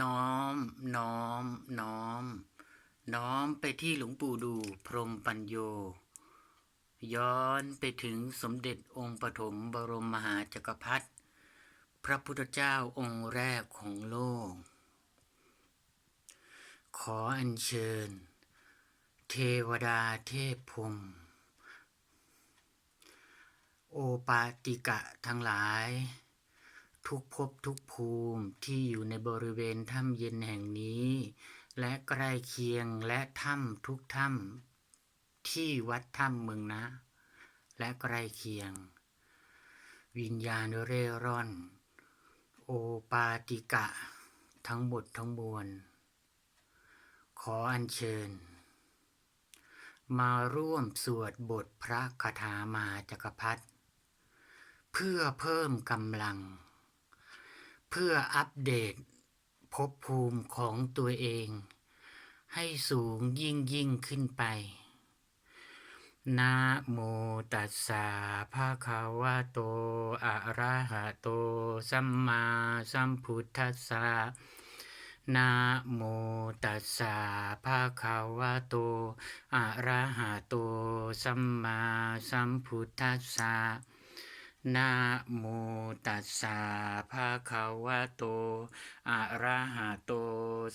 น้อม น้อม น้อม น้อมไปที่หลวงปู่ดูพรมปัญโย ย้อนไปถึงสมเด็จองค์ปฐมบรมมหาจักรพรรดิพระพุทธเจ้าองค์แรกของโลก ขออัญเชิญ เทวดาเทพพรมโอปาติกะทั้งหลาย ทุกภพทุกภูมิที่อยู่ในบริเวณถ้ำเย็นแห่งนี้ และใกล้เคียงและถ้ำทุกถ้ำที่วัดถ้ำเมืองนะ และใกล้เคียง วิญญาณเร่ร่อน โอปาติกะ ทั้งหมดทั้งมวล ขออัญเชิญ มาร่วมสวดบทพระคาถามาจักรพรรดิเพื่อเพิ่มกำลัง เพื่ออัปเดตภพภูมิของตัวเอง ให้สูงยิ่งยิ่งขึ้นไปนะโมตัสสะภะคะวะโต อะระหะโต สัมมาสัมพุทธัสสะนะโมตัสสะภะคะวะโต อะระหะโต สัมมาสัมพุทธัสสะ นะโมตัสสะภะคะวะโต อะระหะโต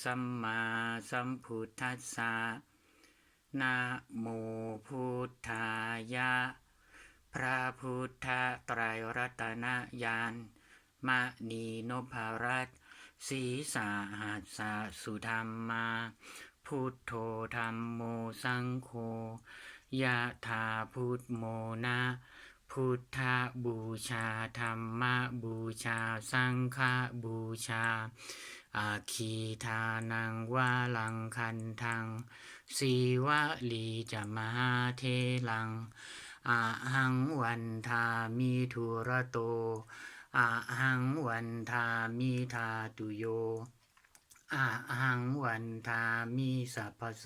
สัมมาสัมพุทธัสสะนะโมพุทธายะ พระพุทธไตรรัตนญาณมณีนพรัตศีสาหัสสะสุธรรมา พุทโธธรรมโมสังโฆยะถาพุทโมนะ พุทธบูชาธรรมบูชา สังฆบูชา อาคีทานังวาลังคันทังสีวลีจะมหาเทลังอาหังวันทามิทุระโตอาหังวันทามิทาตุโยอาหังวันทามิสัพพโส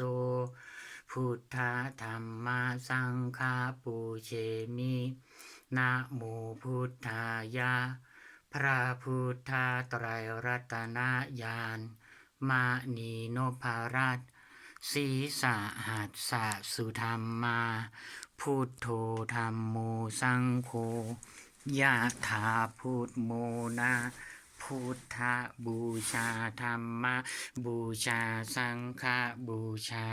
พุทธธรรมสังฆาปูเชมินะโมพุทธายะพระพุทธไตรรัตนญาณมานีนพรัตศีสาหัสสะสุธรรมา พุทโธธรรมโมสังโฆยะถาพุทโมนาพุทธบูชาธรรมบูชาสังฆบูชา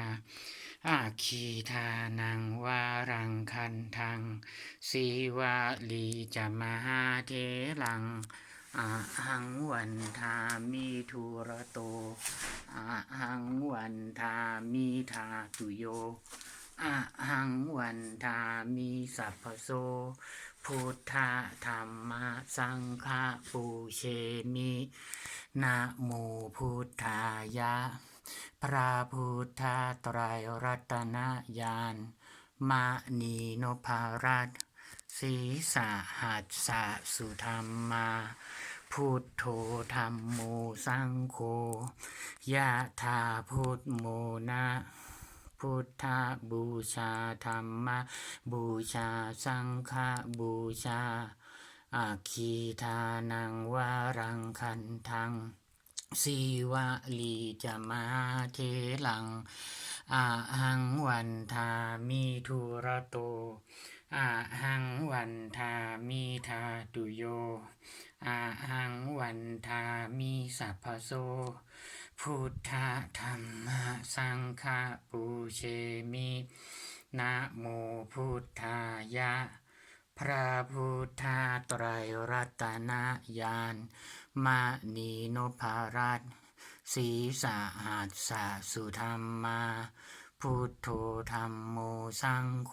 อาคีทานังวารังคันทังสีวาลีจะมหาเทลังอาหังวันทามิทุระโตอาหังวันทามิทาตุโยอาหังวันทามิสัพพโสพุทธธรรมสังฆปูเชมินะโมพุทธายะ พระพุทธไตรรัตนญาณมานีนพรัตศีสาหัสสะสุธรรมา พุทโธธรรมโมสังโฆยะถาพุทโมนะพุทธบูชาธรรมบูชาสังฆบูชาอาคีทานังวารังคันทัง สีวะลีจะมาเทลังอาหังวันทามิทุระโตอาหังวันทามิทาตุโยอาหังวันทามิสัพพโสพุทธธรรมสังฆปูเชมินะโมพุทธายะ พระพุทธไตรรัตนญาณ มานีนพรัตศีสาหัสสะสุธรรมา พุทโธธรรมโมสังโฆ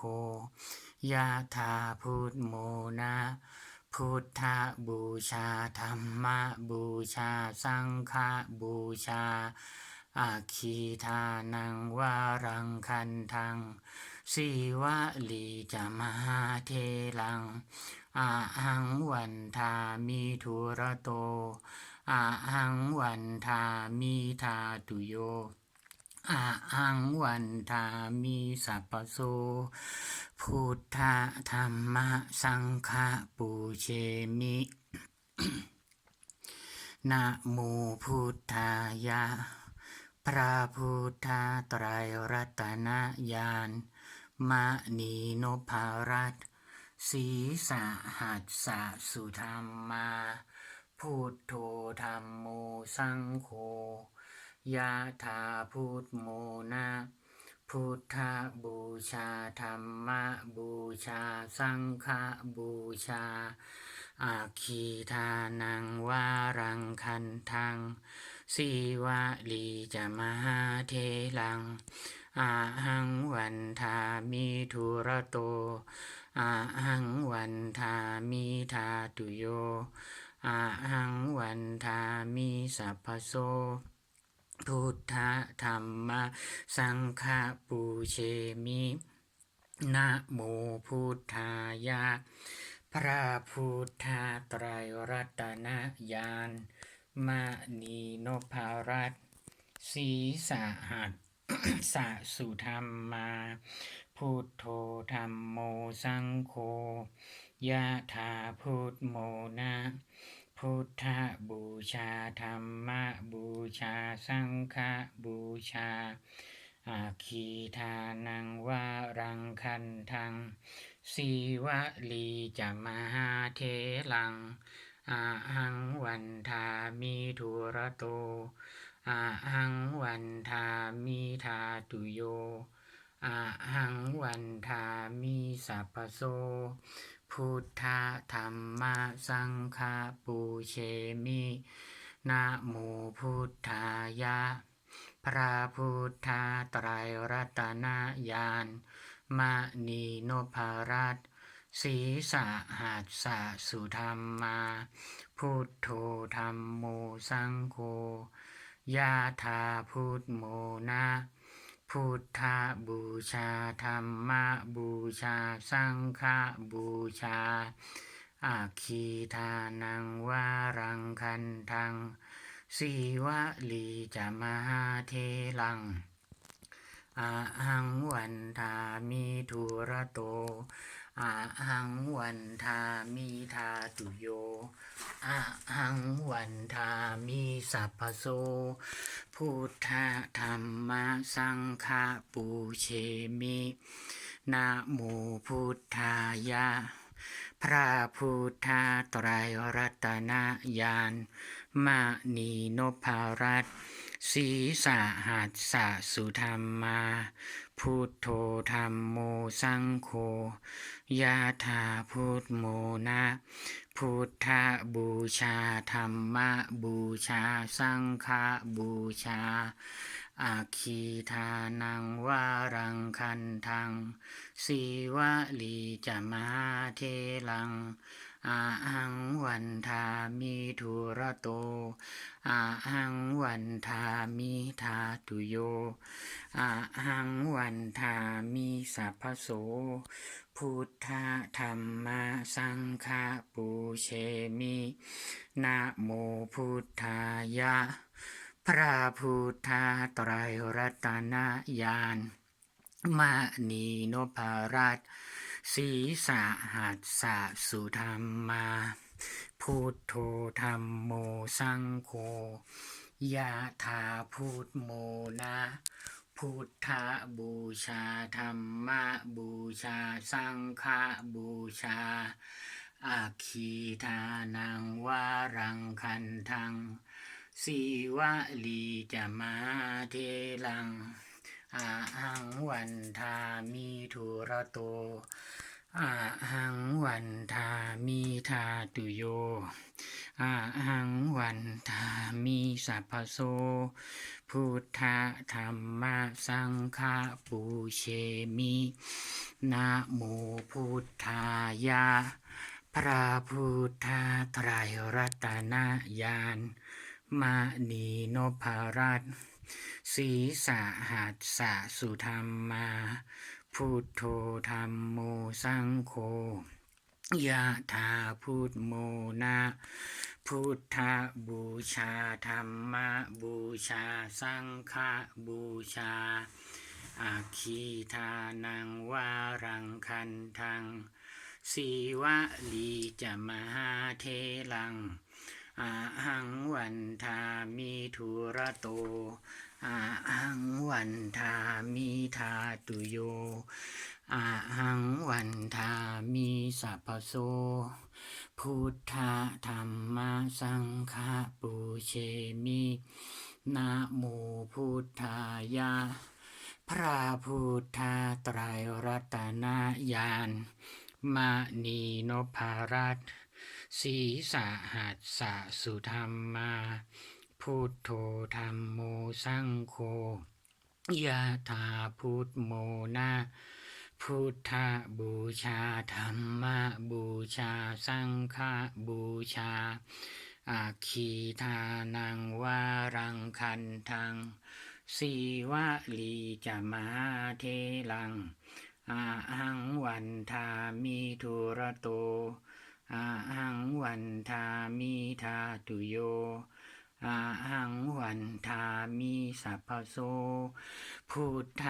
ยะถาพุทโมนะพุทธบูชาธรรมบูชาสังฆบูชาอาคีทานังวารังคันทังสีวะลีจะมหาเทลัง อาหังวันทามิทุระโตอาหังวันทามิทาตุโยอาหังวันทามิสัพพโสพุทธธรรมสังฆปูเชมินะโมพุทธายะ พระพุทธไตรรัตนญาณมะนีนภารัต สีสาหัสสะสุธรรมมาพุทโธธรรมโมสังโฆยะถาพุทโมนะพุทธบูชาธรรมบูชาสังฆบูชา อาคีทานังวารังคันทังสีวะลีจะมหาเทลังอาหังวันทามิทุระโต อาหังวันทามิทาตุโยอาหังวันทามิสัพพโสพุทธธรรมสังฆปูเชมินะโมพุทธายะพระพุทธไตรรัตนญาณมณีนพรัตสีสหัส สะสุธรรมมาพุทโธธรรมโมสังโฆยะถาพุทโมนะพุทธบูชาธรรมบูชาสังฆบูชา อาคีทานังวารังคันทังสีวะลีจะมหาเทลังอาหังวันทามิทุระโต อาหังวันทามิทาตุโยอาหังวันทามิสัพพโสพุทธธรรมสังฆปูเชมินะโมพุทธายะ พระพุทธไตรรัตนญาณมณีนพรัตน์สีสาหัสสะสุธรรมา พุทโธธรรมโมสังโฆ ยะถาพุทโมนะพุทธบูชาธรรมบูชา สังฆบูชาอาคีทานังวารังคันทังสีวะลีจะมหาเทลังอาหังวันทามิทุระโต อาหังวันทามิทาตุโยอาหังวันทามิสัพพโสพุทธธรรมสังฆปูเชมินะโมพุทธายะพระพุทธไตรรัตนญาณมณีนพรัตน์ สีสาหัสสะสุธรรมา พุทโธธรรมโมสังโฆยะถาพุทโมนะพุทธบูชาธรรมบูชา สังฆบูชา อาคีทานังวารังคันทังสีวลีจะมาเทลัง อาหังวันทามิทุระโตอาหังวันทามิทาตุโยอาหังวันทามิสัพพโส พุทธธรรมสังฆปูเชมินะโมพุทธายะ พระพุทธไตรรัตนญาณมณีนพรัตน์ สีสาหัสสะสุธรรมาพุทโธธรรมโมสังโฆยะถาพุทโมนะพุทธบูชาธรรมบูชาสังฆบูชาอาคีทานังวารังคันทังสีวะลีจะมาเทลัง อาหังวันทามิทุระโตอาหังวันทามิทาตุโยอาหังวันทามิสัพพโส พุทธธรรมสังฆปูเชมินะโมพุทธายะพระพุทธไตรรัตนญาณมณีนพรัตน์ สีสาหัสสะสุธรรมาพุทโธธรรมโมสังโฆยะถาพุทโมนะพุทธบูชาธรรมบูชาสังฆบูชาอาคีทานังวารังคันทังสีวะลีจะมหาเทลังอา วันทามิทุระโตอาหังวันทามิทาตุโยอาหังวันทามิสัพพโสพุทธธรรมสังฆปูเชมินะโมพุทธายะพระพุทธไตรรัตนญาณมณีนพรัตน์ สีสะหัสสะสุธรรมา พุทโธธรรมโมสังโฆยะถาพุทโมนาพุทธบูชาธรรมบูชาสังฆบูชาอาคีทานังวารังคันทังสีวะลีจะมาเทลังอาหังวันทามิทุระโต อาหังวันทามิทาตุโยอาหังวันทามิสัพพโสพุทธ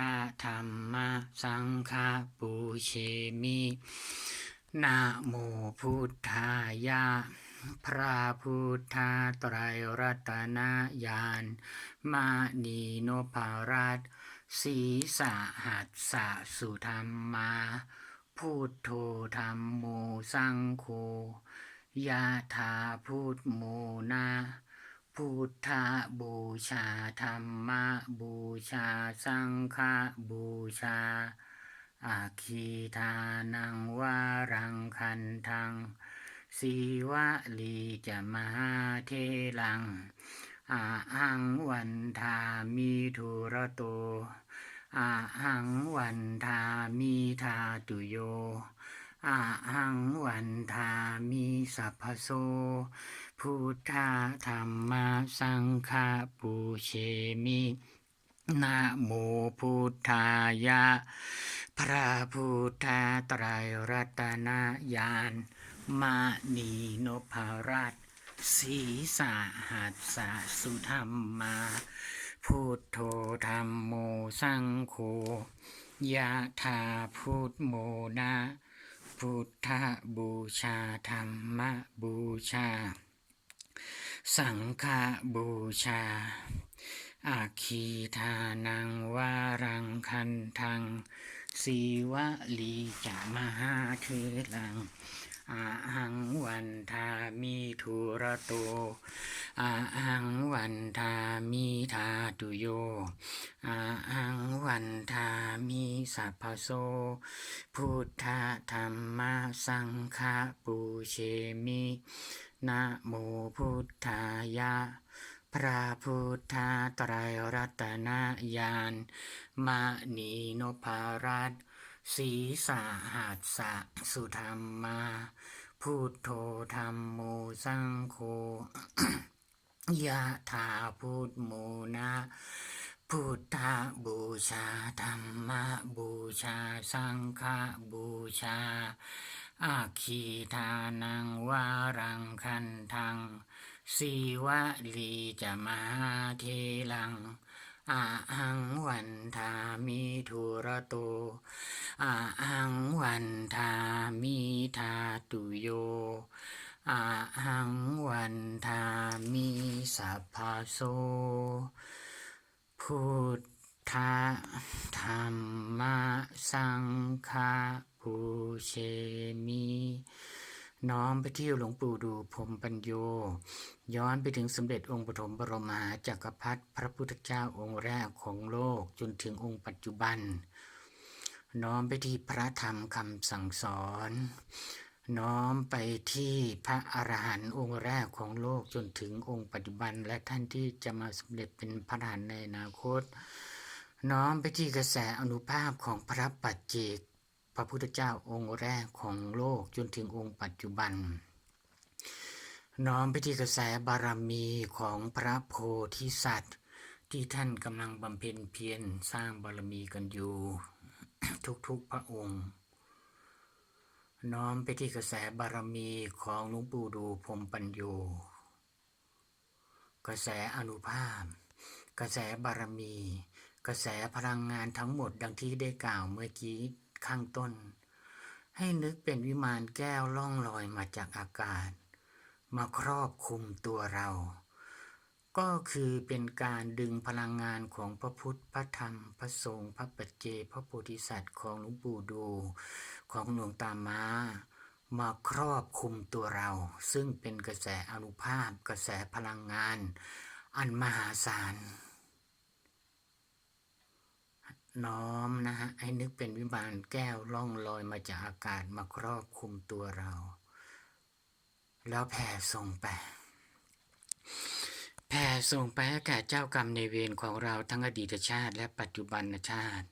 ธรรมะสังฆปูเชมินะโมพุทธายะพระพุทธไตรรัตนญาณมานีโนภารัตสีสหัสสะสุธรรมา พุทโธธรรมโมสังโฆยะถาพุทโมนาพุทธบูชาธรรมบูชาสังฆบูชาอาคีทานังวารังคันทังสีวะลีจะมาเทลังอาหังวันทามิทุระโต อาหังวันทามิทาตุโยอาหังวันทามิสัพพโสพุทธาธรรมสังฆปูเชมินะโมพุทธายะ พระพุทธไตรรัตนาญาณมานีนพรัตสีสหัสสะสุธรรมมา พุทโธธรรมโมสังโฆยะถาพุทโมนาพุทธบูชาธรรมบูชา สังฆบูชา อาคีทานังวารังคันทังสีวะลีจะมหาเทลัง อาหังวันทามิทุระโตอาหังวันทามิทาตุโยอาหังวันทามิสัพพโสพุทธธรรมสังฆปูเชมินะโมพุทธายะพระพุทธไตรรัตนญาณมานีนพรัตน์สีสหัสสะสุธรรมา พุทโธธรรมโมสังโฆยะถาพุทโมนาพุทธบูชาธรรมบูชาสังฆบูชา อาคีทานังวารังคันทังสีวะลีจะมาเทลัง อาหังวันทามิทุระโตอาหังวันทามิทาตุโยอาหังวันทามิสัพพโสพุทธธรรมะสังฆปูเชมิ น้อมไปที่หลวงปู่ดูพรมปัญโย ย้อนไปถึงสมเด็จองค์ปฐมบรมมหาจักรพรรดิพระพุทธเจ้าองค์แรกของโลกจนถึงองค์ปัจจุบัน น้อมไปที่พระธรรมคำสั่งสอน น้อมไปที่พระอรหันต์องค์แรกของโลกจนถึงองค์ปัจจุบัน และท่านที่จะมาสำเร็จเป็นพระอรหันต์ในอนาคต น้อมไปที่กระแสอนุภาพของพระปัจเจก พระพุทธเจ้าองค์แรกของโลกจนถึงองค์ปัจจุบัน น้อมไปที่กระแสบารมีของพระโพธิสัตว์ ที่ท่านกำลังบำเพ็ญเพียรสร้างบารมีกันอยู่ ทุกๆพระองค์ น้อมไปที่กระแสบารมีของหลวงปู่ดูพรมปัญโยกระแสอนุภาพ กระแสบารมี กระแสพลังงานทั้งหมดดังที่ได้กล่าวเมื่อกี้ ข้างต้น ให้นึกเป็นวิมานแก้วล่องลอยมาจากอากาศ มาครอบคลุมตัวเรา ก็คือเป็นการดึงพลังงานของพระพุทธ พระธรรม พระสงฆ์พระปัจเจ พระโพธิสัตว์ของหลวงปู่ดู ของหลวงตามามาครอบคุมตัวเรา ซึ่งเป็นกระแสอนุภาพ กระแสพลังงาน อันมหาศาล น้อมนะฮะให้นึกเป็นวิมานแก้วล่องลอยมาจากอากาศมาครอบคุมตัวเรา แล้วแผ่ส่งไปแผ่ส่งไปให้แก่เจ้ากรรมในเวรของเราทั้งอดีตชาติ และปัจจุบันชาติ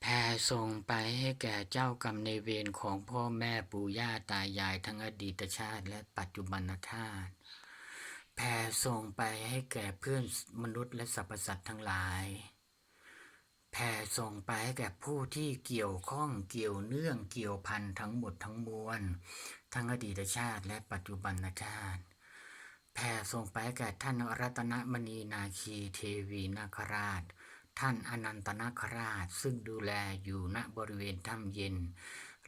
แผ่ส่งไปให้แก่เจ้ากรรมในเวรของพ่อแม่ปู่ย่าตายายทั้งอดีตชาติ และปัจจุบันชาติแผ่ส่งไปให้แก่เพื่อนมนุษย์และสรรพสัตว์ทั้งหลาย แผ่ส่งไปแก่ผู้ที่เกี่ยวข้องเกี่ยวเนื่องเกี่ยวพันทั้งหมดทั้งมวล ทั้งอดีตชาติและปัจจุบันชาติแผ่ส่งไปแก่ท่านรัตนมณีนาคีเทวีนาคราช ท่านอนันตนาคราชซึ่งดูแลอยู่ณบริเวณถ้ำเย็น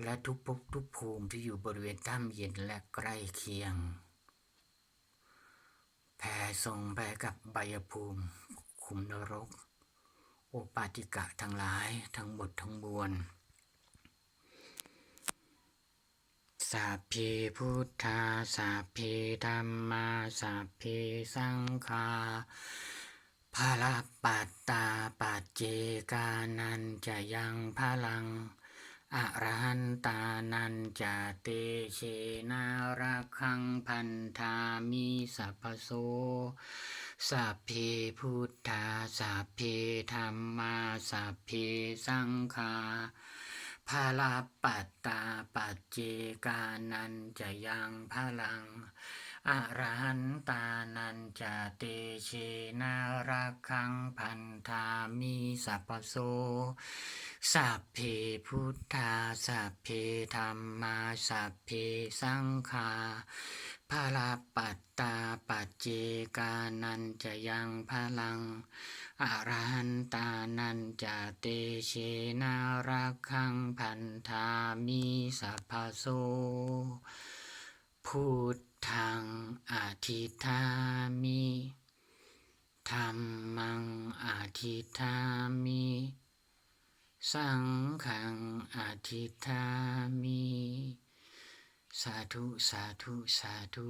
และทุกภพทุกภูมิที่อยู่บริเวณถ้ำเย็นและใกล้เคียงแผ่ส่งไปกับใบยภูมิ คุมนรก โอปาติกะทั้งหลายทั้งหมดทั้งมวลสัพเพพุทธาสัพเพธัมมาสัพเพสังฆาภาลปัตตาปัจเจกานันจะยังพลังอรหันตานันจะเตเชนารักขังพันธามิสัพโส สัพเพพุทธาสัพเพธัมมาสัพเพสังฆาภาลาปัตตาปัจเจกานันจะยังพลังอรหันตานันจะเตเชนารักขังพันธามิสัพพโสสัพเพพุทธาสัพเพธัมมาสัพเพสังฆา ภาลาปัตตาปัจเจกานันจะยังพลังอรหันตานันจะเตเชนารักขังพันธามิสัพพโสพุทธังอธิธามิธัมมังอธิธามิสังฆังอธิธามิ สาธุ สาธุ สาธุ